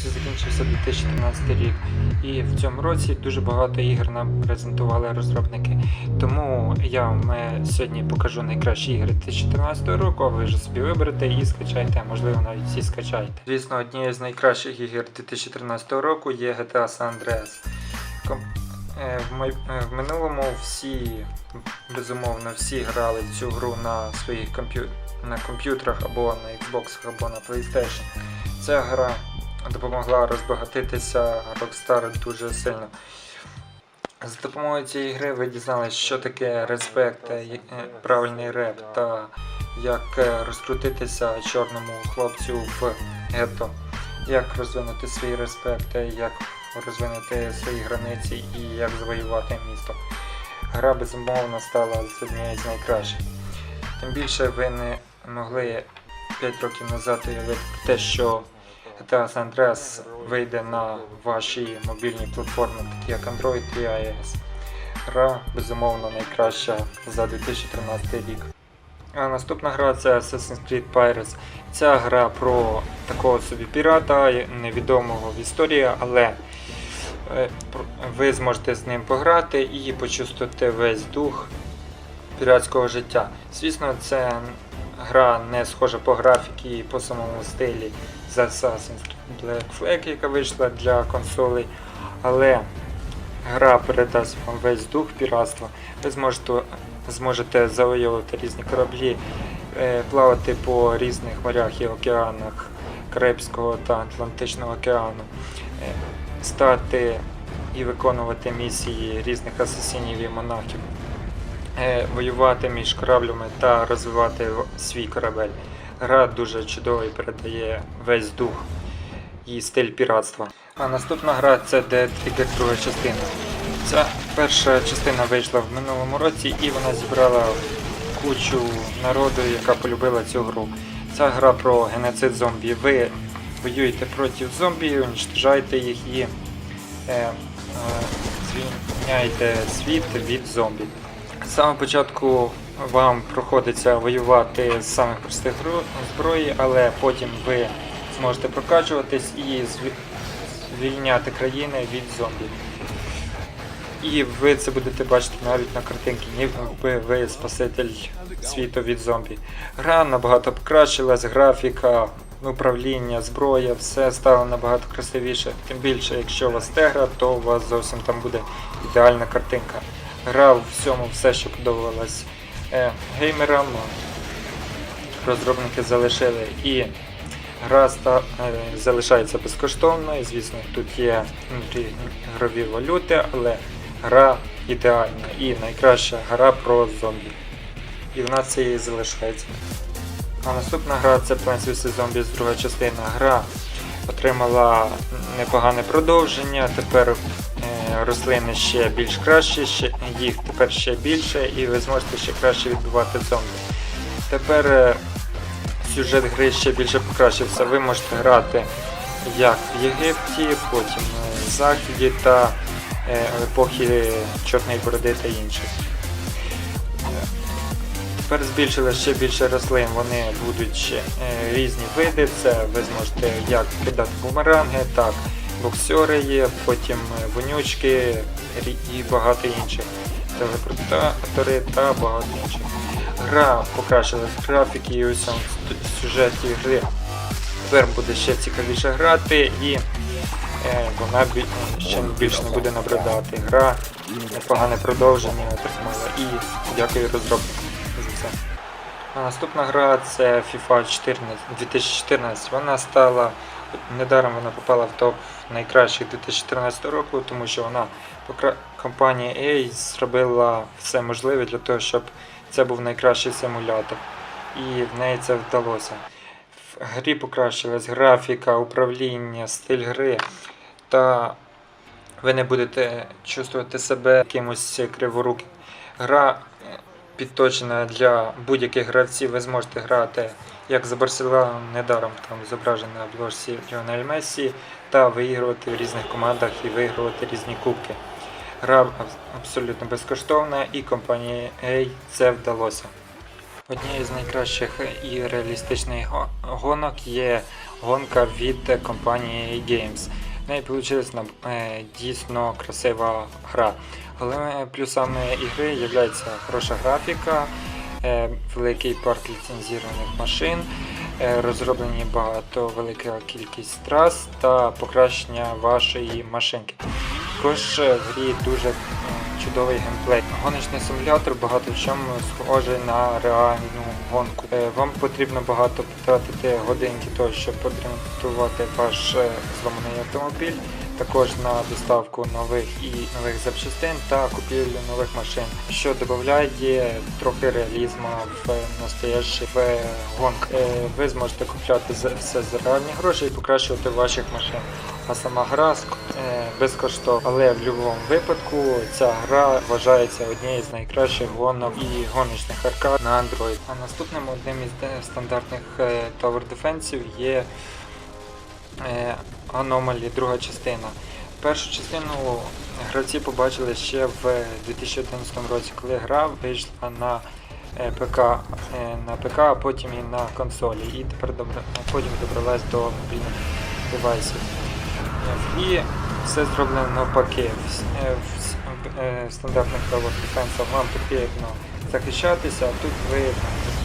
Xbox закінчився 2013 рік, і в цьому році дуже багато ігор нам презентували розробники. Тому я вам е, сьогодні покажу найкращі ігри 2013 року, а ви вже собі виберете і скачайте, а можливо навіть всі скачаєте. Звісно, однією з найкращих ігор 2013 року є GTA San Andreas. Е, В, е, в минулому всі, безумовно, всі грали цю гру на своїх комп'ю... на комп'ютерах або на Xbox, або на PlayStation. Ця гра допомогла розбагатитися Rockstar дуже сильно. За допомогою цієї гри ви дізналися, що таке респект, е, е, правильний реп та як е, розкрутитися чорному хлопцю в гетто, як розвинути свій респект, як розвинути свої границі і як завоювати місто. Гра безумовно стала однією з найкращих. Тим більше ви не могли 5 років назад уявити те, що GTA San Andreas вийде на ваші мобільні платформи, такі як Android і iOS. Гра безумовно найкраща за 2013 рік. А наступна гра це Assassin's Creed Pirates. Ця гра про такого собі пірата, невідомого в історії, але е, ви зможете з ним пограти і почувствувати весь дух піратського життя. Звісно, це гра не схожа по графіці і по самому стилі за Assassin's Black Flag, яка вийшла для консолей, але гра передасть вам весь дух піратства. Ви зможете, зможете завоювати різні кораблі, е, плавати по різних морях і океанах Карибського та Атлантичного океану, е, стати і виконувати місії різних асасинів і монахів е, воювати між кораблями та розвивати свій корабель. Гра дуже чудово і передає весь дух і стиль піратства. А наступна гра це The Trigger друга частина. Ця перша частина вийшла в минулому році і вона зібрала кучу народу, яка полюбила цю гру. Ця гра про геноцид зомбі. Ви воюєте проти зомбі, уничтожаєте їх і е, е, звільняєте світ від зомбі. З самого початку вам проходиться воювати з самих простих зброї, але потім ви зможете прокачуватись і звільняти країни від зомбі. І ви це будете бачити навіть на картинці, ніби ви спаситель світу від зомбі. Гра набагато покращилась, графіка, управління, зброя, все стало набагато красивіше. Тим більше, якщо у вас тегра, то у вас зовсім там буде ідеальна картинка. Гра в всьому все, що подобалось е, геймерам, розробники залишили і гра ста, е, залишається безкоштовною. Звісно, тут є ігрові валюти, але гра ідеальна і найкраща гра про зомбі. І вона це і залишається. А наступна гра це Plants vs. Zombies друга частина. Гра отримала непогане продовження. Тепер рослини ще більш кращі, ще, їх тепер ще більше, і ви зможете ще краще відбивати зомбі. Тепер е, сюжет гри ще більше покращився. Ви можете грати як в Єгипті, потім е, в Заході та е, в епохи Чорної бороди та інших. Тепер збільшили ще більше рослин, вони будуть ще різні види. Це ви зможете як кидати бумеранги, так боксери є, потім е, вонючки і багато інших. Телепортатори та багато інших. Гра покращилась графіки і у сюжеті гри. Тепер буде ще цікавіше грати і е, вона бі- ще більше не буде набридати. Гра непогане продовження отримала і дякую розробникам за це. А наступна гра це FIFA 14, 2014. Вона стала недаром вона попала в топ найкращих 2014 року, тому що вона компанія EA зробила все можливе для того, щоб це був найкращий симулятор. І в неї це вдалося. В грі покращилась графіка, управління, стиль гри. Та ви не будете чувствувати себе якимось криворуким. Гра підточена для будь-яких гравців. Ви зможете грати як за Барселону, недаром там зображено на обложці Ліонель Мессі, та виігрувати в різних командах і виігрувати різні кубки. Гра абсолютно безкоштовна і компанії A це вдалося. Однією з найкращих і реалістичних гонок є гонка від компанії Games. Неї вийшла дійсно красива гра. Головними плюсами ігри є хороша графіка, е, великий парк ліцензованих машин, е, розроблені багато велика кількість трас та покращення вашої машинки. Також е, в грі дуже е, чудовий геймплей. Гоночний симулятор багато в чому схожий на реальну гонку. Е, Вам потрібно багато потратити годинки того, щоб подремонтувати ваш е, зламаний автомобіль, також на доставку нових і нових запчастин та купівлю нових машин, що додає трохи реалізму в настоящих в гонках. Е, Ви зможете купляти все за реальні гроші і покращувати ваших машин. А сама гра е, безкоштовна. Але в будь-якому випадку ця гра вважається однією з найкращих гонок і гоночних аркад на Android. А наступним одним із стандартних е, Tower Defense є е, Anomaly, друга частина. Першу частину гравці побачили ще в 2011 році, коли гра вийшла на е, ПК, е, на ПК, а потім і на консолі. І тепер добра- потім добралась до мобільних девайсів. І все зроблено навпаки. В, стандартних Tower Defense вам потрібно захищатися, а тут ви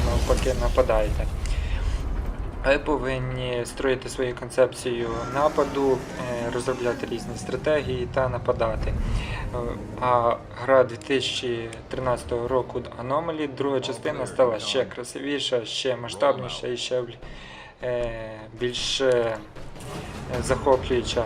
навпаки нападаєте. Ви повинні строїти свою концепцію нападу, е, розробляти різні стратегії та нападати. Е, А гра 2013 року Anomaly, друга частина стала ще красивіша, ще масштабніша і ще е, більш захоплююча.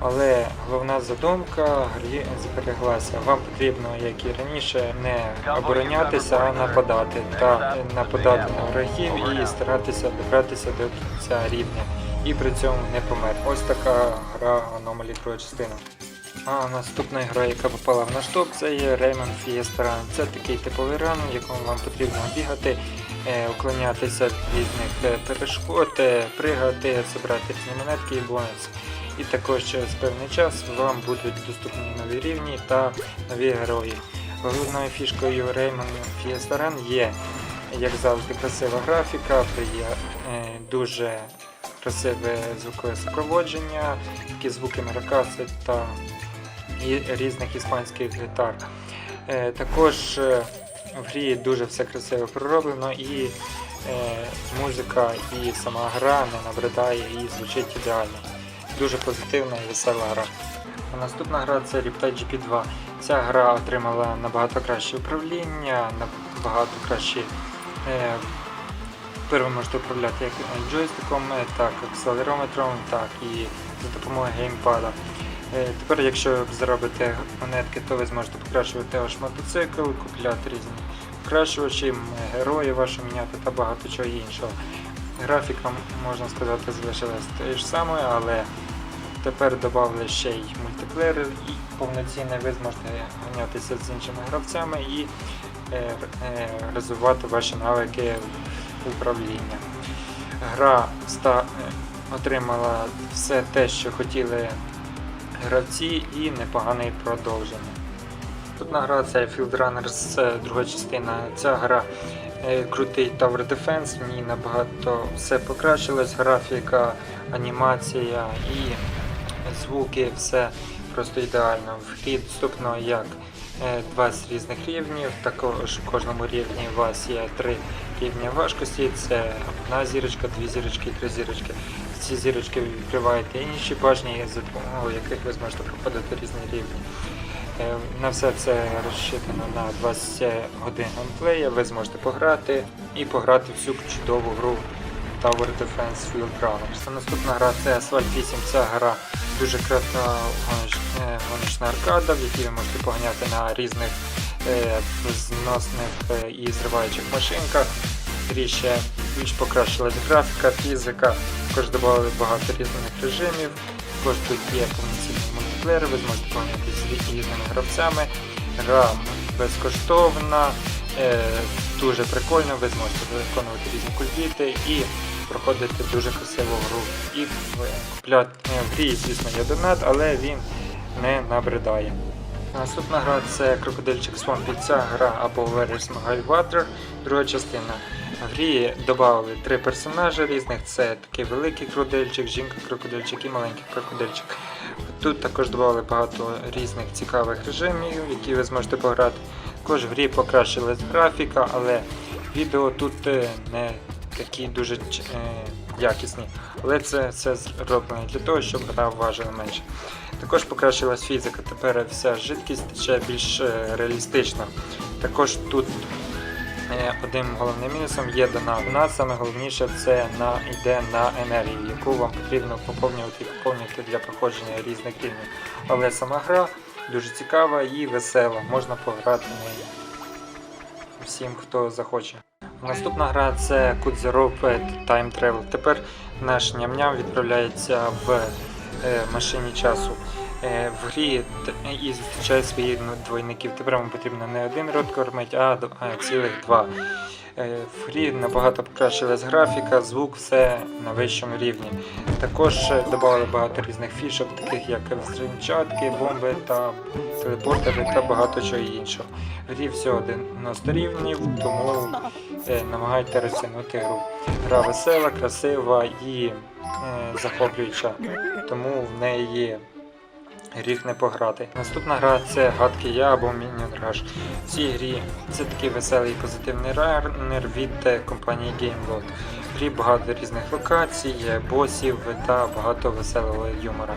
Але головна задумка грі збереглася. Вам потрібно, як і раніше, не оборонятися, а нападати та нападати на ворогів і старатися добратися до кінця рівня. І при цьому не помер. Ось така гра Anomaly друга частина. А наступна гра, яка попала в наш топ, це є Rayman Fiesta Run. Це такий типовий ран, в якому вам потрібно бігати, е, уклонятися від різних е, перешкод, е, пригати, збирати різні монетки і бонуси. І також через певний час вам будуть доступні нові рівні та нові герої. Головною фішкою Rayman Fiesta є, як завжди, красива графіка, е, дуже красиве звукове супроводження, такі звуки маракаси та різних іспанських гітар. Е, також е, в грі дуже все красиво пророблено і музика і сама гра не набридає і звучить ідеально. Дуже позитивна і весела гра. Наступна гра це Replay GP2. Ця гра отримала набагато краще управління, набагато краще. Е, можете управляти як джойстиком, е, так акселерометром, так і за допомогою геймпада. Е, Тепер, якщо ви заробите монетки, то ви зможете покращувати ваш мотоцикл, купляти різні покращувачі, герої ваші міняти та багато чого іншого. Графіка, можна сказати, залишилась тією ж самою, але тепер додали ще й мультиплеєр і повноцінний ви зможете ганятися з іншими гравцями і е, е, розвивати ваші навики управління. Гра ста, е, отримала все те, що хотіли гравці, і непогане продовження. Наступна гра це Field Runners, друга частина. Ця гра е, крутий Tower Defense, в ній набагато все покращилось, графіка, анімація і звуки, все просто ідеально. В грі доступно як е, 20 різних рівнів, також в кожному рівні у вас є три рівня важкості. Це одна зірочка, дві зірочки три зірочки. Ці зірочки відкриваєте інші бажання, за допомогою яких ви зможете проходити різні рівні. Е, На все це розчитано на 20 годин геймплея. Ви зможете пограти і пограти всю чудову гру Tower Defense Field Runners. Наступна гра це Asphalt 8. Ця гра дуже кратна е, гоночна аркада, в якій ви можете поганяти на різних е, зносних е, і зриваючих машинках. Грі більш покращилась графіка, фізика, також додали багато різних режимів. Також тут є повноцінний мультиплеєр, ви зможете поганяти з різними гравцями. Гра безкоштовна, дуже прикольно, ви зможете виконувати різні кульбіти і проходити дуже красиву гру. І в- купляти е, в грі, звісно, є донат, але він не набридає. Наступна гра це Крокодильчик Swampy. Ця гра або is Water, друга частина. В грі додали три персонажі різних: це такий великий крокодильчик, жінка-крокодильчик і маленький крокодильчик. Тут також додали багато різних цікавих режимів, які ви зможете пограти. Також в грі покращилась графіка, але відео тут е, не такі дуже е, якісні. Але це все зроблено для того, щоб гра важила менше. Також покращилась фізика, тепер вся жидкість тече більш е, реалістично. Також тут е, одним головним мінусом є дана вона, саме головніше це на, йде на енергію, яку вам потрібно поповнювати і поповнювати для проходження різних рівнів. Але сама гра дуже цікава і весела, можна пограти в неї всім, хто захоче. Наступна гра це the Rope Time Travel. Тепер наш ням-ням відправляється в е, машині часу. Е, в грі і зустрічає своїх двойників. Тепер вам потрібно не один рот кормити, а, а цілих два. Е, в грі набагато покращилась графіка, звук, все на вищому рівні. Також додали багато різних фішок, таких як взривчатки, бомби та телепортери та багато чого іншого. В грі всього 90 рівнів, тому е, намагайте розтягнути гру. Гра весела, красива і е, захоплююча, тому в неї гріх не пограти. Наступна гра це гадки я або Minion Rush. В цій грі це такий веселий і позитивний ранер від е, компанії GameLot. В грі багато різних локацій, босів та багато веселого юмора.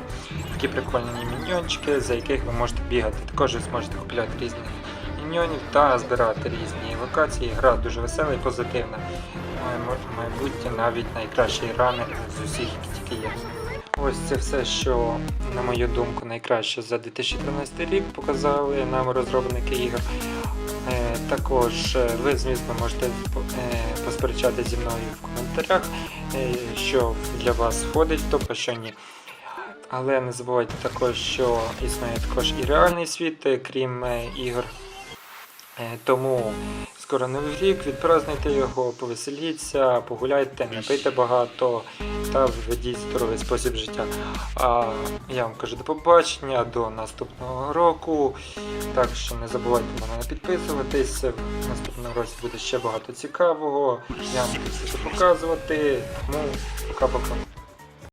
Такі прикольні міньйончики, за яких ви можете бігати. Також ви зможете купляти різних міньйонів та збирати різні локації. Гра дуже весела і позитивна. Майбутнє навіть найкращий ранер з усіх, які тільки є. Ось це все, що, на мою думку, найкраще за 2013 рік показали нам розробники ігор. Е, також е, ви, звісно, можете е, посперечати зі мною в коментарях, що для вас входить а що ні. Але не забувайте також, що існує також і реальний світ, крім ігор. Е, Тому скоро новий рік, відпразнуйте його, повеселіться, погуляйте, не пийте багато та введіть здоровий спосіб життя. А я вам кажу до побачення, до наступного року. Так що не забувайте на мене підписуватись. В наступному році буде ще багато цікавого. Я вам буду все це показувати. Тому пока-пока.